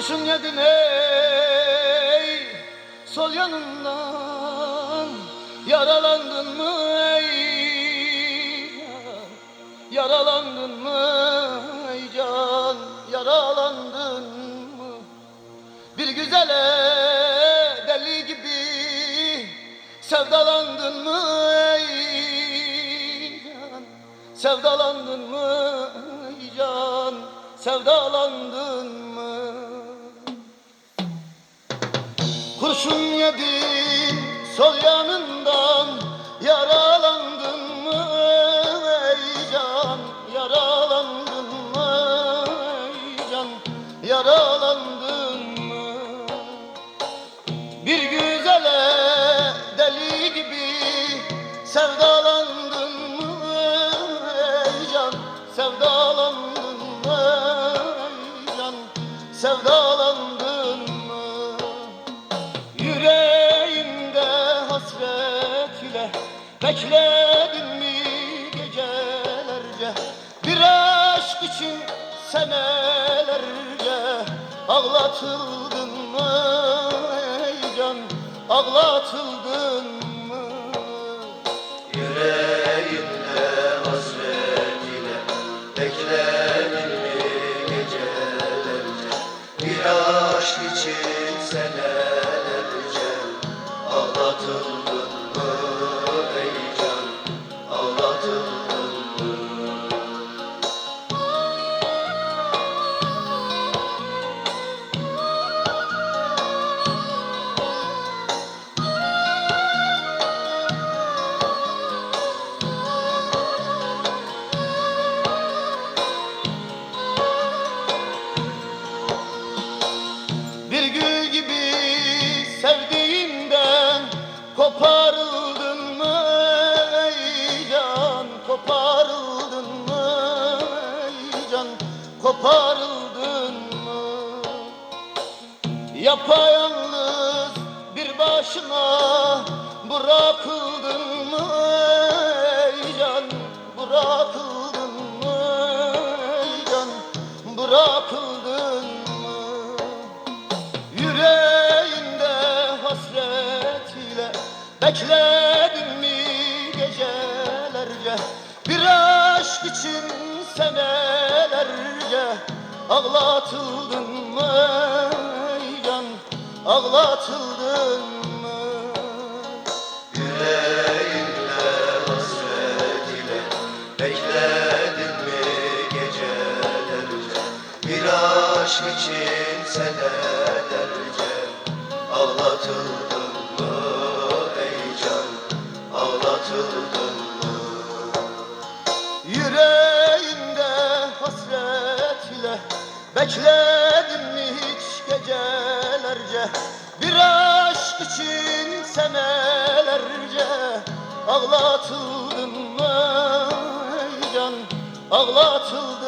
Kurşun yedin ey. Sol yanından Yaralandın mı ey? Yaralandın mı ey can? Yaralandın mı? Bir güzele deli gibi Sevdalandın mı ey can? Sevdalandın mı can? Sevdalandın mı Kurşun yedin sol yanından Yaralandın mı? Ey can Yaralandın mı? Ey can Yaralandın Bekledin mi gecelerce? Bir aşk için senelerce Ağlatıldın mı ey can? Ağlatıldın mı? Yüreğimde hasret ile beklenir mi gecelerce? Bir aşk için senelerce Ağlatıldın koparıldın mı ey can? Koparıldın mı ey can? Koparıldın mı? Yapayalnız bir başına bırakıldın mı can? Bırakıldın mı can? Bırakıldın mı bekledin mi gecelerce? Bir aşk için senelerce ağlatıldın mı ey can ağlatıldın mı? Yüreğimde hasret ile bekledin mi gecelerce? Bir aşk için senelerce ağlatıldın Bekledim mi hiç gecelerce? Bir aşk için senelerce Ağlatıldın mı can Ağlatıldın